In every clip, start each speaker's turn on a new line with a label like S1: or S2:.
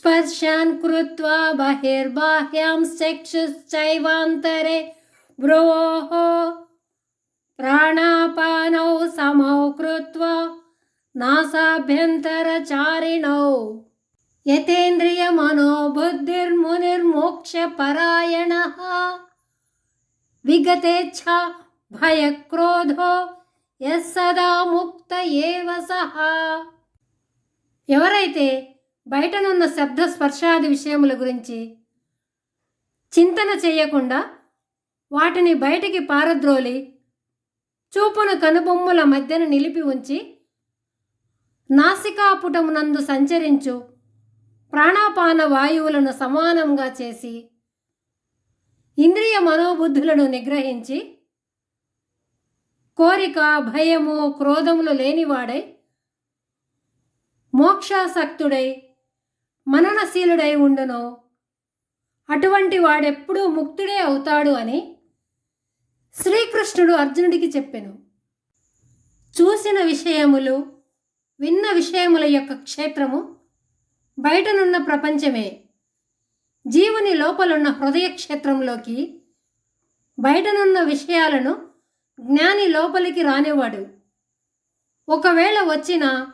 S1: स्पर्शान् कृत्वा बहिर्बाह्यां चक्षुश्चैवान्तरे भ्रुवोः प्राणापानौ समौ कृत्वा नासाभ्यन्तरचारिणौ यतेन्द्रियमनोबुद्धिर्मुनिर्मोक्षपरायणः విగతేచ్ఛా భయక్రోధో యస్సదా ముక్త ఏవ సహా ఎవరైతే బయటనున్న శబ్ద స్పర్శాది విషయముల గురించి చింతన చేయకుండా వాటిని బయటికి పారద్రోలి చూపును కనుబొమ్మల మధ్యన నిలిపి ఉంచి నాసికాపుటమునందు సంచరించు ప్రాణాపాన వాయువులను సమానంగా చేసి ఇంద్రియ మనోబుద్ధులను నిగ్రహించి కోరిక భయము క్రోధములు లేనివాడై మోక్షాసక్తుడై మననశీలుడై ఉండును. అటువంటి వాడెప్పుడూ ముక్తుడే అవుతాడు అని శ్రీకృష్ణుడు అర్జునుడికి చెప్పెను. చూసిన విషయములు విన్న విషయముల యొక్క క్షేత్రము బయటనున్న ప్రపంచమే. జీవుని లోపలున్న హృదయ క్షేత్రంలోకి బయటనున్న విషయాలను జ్ఞాని లోపలికి రానివాడు ఒకవేళ వచ్చిన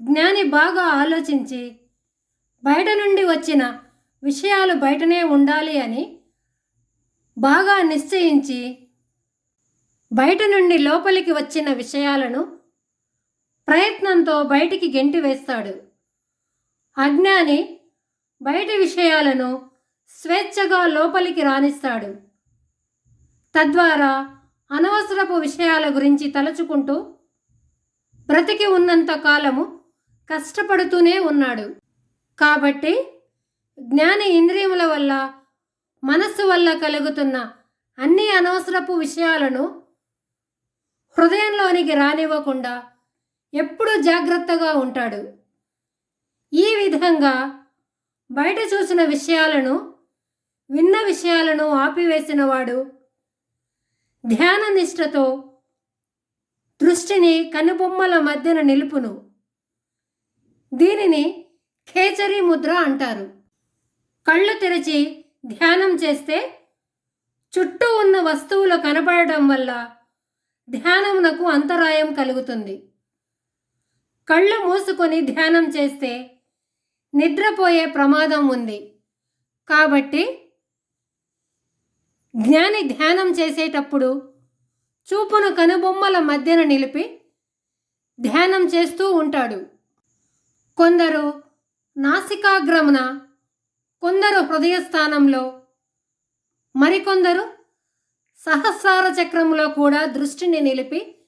S1: జ్ఞాని బాగా ఆలోచించి బయట నుండి వచ్చిన విషయాలు బయటనే ఉండాలి అని బాగా నిశ్చయించి బయట నుండి లోపలికి వచ్చిన విషయాలను ప్రయత్నంతో బయటికి గెంటి వేస్తాడు. అజ్ఞాని బయటి విషయాలను స్వేచ్ఛగా లోపలికి రాణిస్తాడు తద్వారా అనవసరపు విషయాల గురించి తలుచుకుంటూ బ్రతికి ఉన్నంత కాలము కష్టపడుతూనే ఉన్నాడు. కాబట్టి జ్ఞాన ఇంద్రియముల వల్ల మనస్సు వల్ల కలుగుతున్న అన్ని అనవసరపు విషయాలను హృదయంలోనికి రానివ్వకుండా ఎప్పుడూ జాగ్రత్తగా ఉంటాడు. ఈ విధంగా బయట చూసిన విషయాలను విన్న విషయాలను ఆపివేసినవాడు ధ్యాన నిష్ఠతో దృష్టిని కనుబొమ్మల మధ్యన నిలుపును. దీనిని ఖేచరీ ముద్ర అంటారు. కళ్ళు తెరిచి ధ్యానం చేస్తే చుట్టూ ఉన్న వస్తువులు కనపడటం వల్ల ధ్యానమునకు అంతరాయం కలుగుతుంది. కళ్ళు మూసుకొని ధ్యానం చేస్తే నిద్రపోయే ప్రమాదం ఉంది. కాబట్టి జ్ఞాని ధ్యానం చేసేటప్పుడు చూపును కనుబొమ్మల మధ్యన నిలిపి ధ్యానం చేస్తూ ఉంటాడు. కొందరు నాసికాగ్రమున కొందరు హృదయస్థానంలో మరికొందరు సహస్రార చక్రంలో కూడా దృష్టిని నిలిపి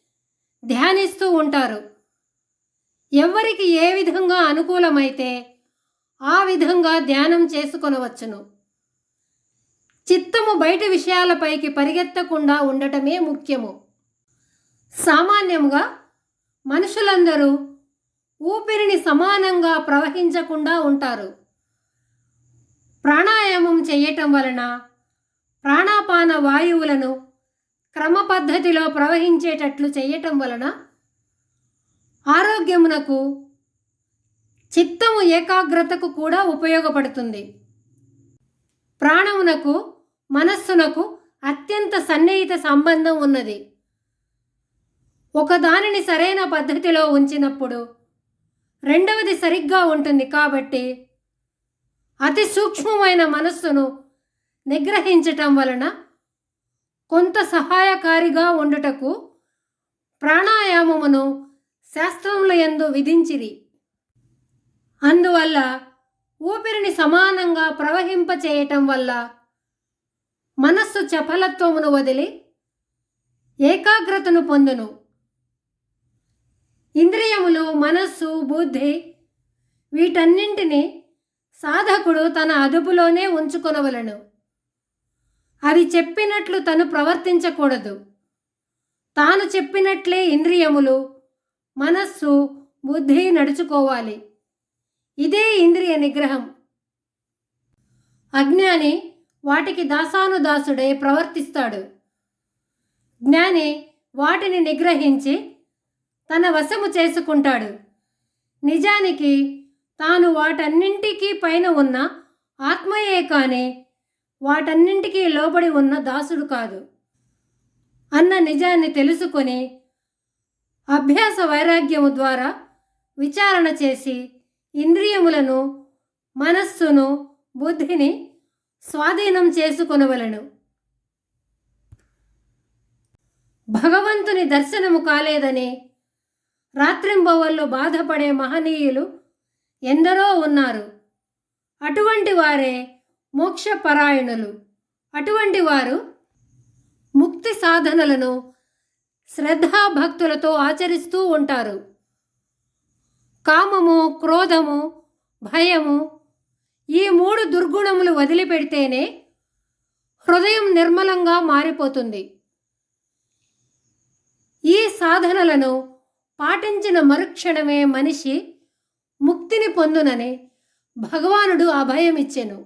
S1: ధ్యానిస్తూ ఉంటారు. ఎవరికి ఏ విధంగా అనుకూలమైతే ఆ విధంగా ధ్యానం చేసుకొనవచ్చును. చిత్తము బయట విషయాలపైకి పరిగెత్తకుండా ఉండటమే ముఖ్యము. సామాన్యముగా మనుషులందరూ ఊపిరిని సమానంగా ప్రవహించకుండా ఉంటారు. ప్రాణాయామం చేయటం వలన ప్రాణాపాన వాయువులను క్రమ పద్ధతిలో ప్రవహించేటట్లు చేయటం వలన ఆరోగ్యమునకు చిత్తము ఏకాగ్రతకు కూడా ఉపయోగపడుతుంది. ప్రాణమునకు మనస్సునకు అత్యంత సన్నిహిత సంబంధం ఉన్నది. ఒకదానిని సరైన పద్ధతిలో ఉంచినప్పుడు రెండవది సరిగ్గా ఉంటుంది కాబట్టి అతి సూక్ష్మమైన మనస్సును నిగ్రహించటం వలన కొంత సహాయకారిగా ఉండుటకు ప్రాణాయామమును శాస్త్రముల యందు విధించిరి. అందువల్ల ఊపిరిని సమానంగా ప్రవహింపచేయటం వల్ల మనస్సు చపలత్వమును వదిలి ఏకాగ్రతను పొందును. ఇంద్రియములు మనస్సు బుద్ధి వీటన్నింటినీ సాధకుడు తన అదుపులోనే ఉంచుకొనవలను. అది చెప్పినట్లు తను ప్రవర్తించకూడదు. తాను చెప్పినట్లే ఇంద్రియములు మనస్సు బుద్ధి నడుచుకోవాలి. ఇదే ఇంద్రియ నిగ్రహం. అజ్ఞాని వాటికి దాసానుదాసుడై ప్రవర్తిస్తాడు. జ్ఞాని వాటిని నిగ్రహించి తన వశము చేసుకుంటాడు. నిజానికి తాను వాటన్నింటికీ పైన ఉన్న ఆత్మయే కానీ వాటన్నింటికీ లోబడి ఉన్న దాసుడు కాదు. అన్న నిజాన్ని తెలుసుకొని అభ్యాస వైరాగ్యము ద్వారా విచారణ చేసి ఇంద్రియములను మనస్సును బుద్ధిని స్వాధీనం చేసుకొనవలను. భగవంతుని దర్శనము కాలేదని రాత్రింబవళ్ళు బాధపడే మహనీయులు ఎందరో ఉన్నారు. అటువంటి వారే మోక్షపరాయణులు. అటువంటి వారు ముక్తి సాధనలను శ్రద్ధాభక్తులతో ఆచరిస్తూ ఉంటారు. కామము క్రోధము భయము ఈ మూడు దుర్గుణములు వదిలిపెడితేనే హృదయం నిర్మలంగా మారిపోతుంది. ఈ సాధనలను పాటించిన మరుక్షణమే మనిషి ముక్తిని పొందునని భగవానుడు అభయమిచ్చెను